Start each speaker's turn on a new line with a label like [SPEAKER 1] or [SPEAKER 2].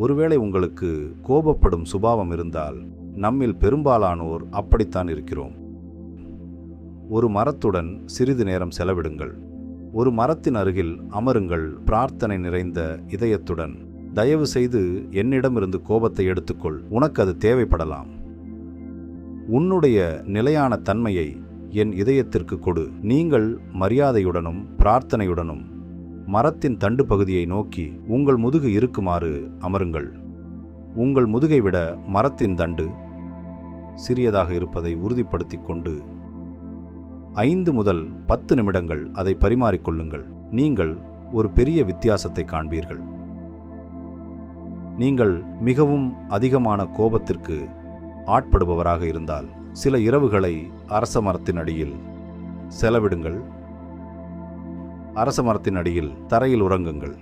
[SPEAKER 1] ஒருவேளை உங்களுக்கு கோபப்படும் சுபாவம் இருந்தால் நம்மில் பெரும்பாலானோர் அப்படித்தான் இருக்கிறோம். ஒரு மரத்துடன் சிறிது நேரம் செலவிடுங்கள். ஒரு மரத்தின் அருகில் அமருங்கள் பிரார்த்தனை நிறைந்த இதயத்துடன். தயவு செய்து என்னிடமிருந்து கோபத்தை எடுத்துக்கொள். உனக்கு அது தேவைப்படலாம். உன்னுடைய நிலையான தன்மையை என் இதயத்திற்கு கொடு. நீங்கள் மரியாதையுடனும் பிரார்த்தனையுடனும் மரத்தின் தண்டு பகுதியை நோக்கி உங்கள் முதுகு இருக்குமாறு அமருங்கள். உங்கள் முதுகை விட மரத்தின் தண்டு சிறியதாக இருப்பதை உறுதிப்படுத்தி கொண்டு ஐந்து முதல் பத்து நிமிடங்கள் அதை பரிமாறிக்கொள்ளுங்கள் நீங்கள் ஒரு பெரிய வித்தியாசத்தை காண்பீர்கள். நீங்கள் மிகவும் அதிகமான கோபத்திற்கு ஆட்படுபவராக இருந்தால் சில இரவுகளை அரச மரத்தின் அடியில் செலவிடுங்கள். அரச மரத்தின் அடியில் தரையில் உறங்குங்கள்.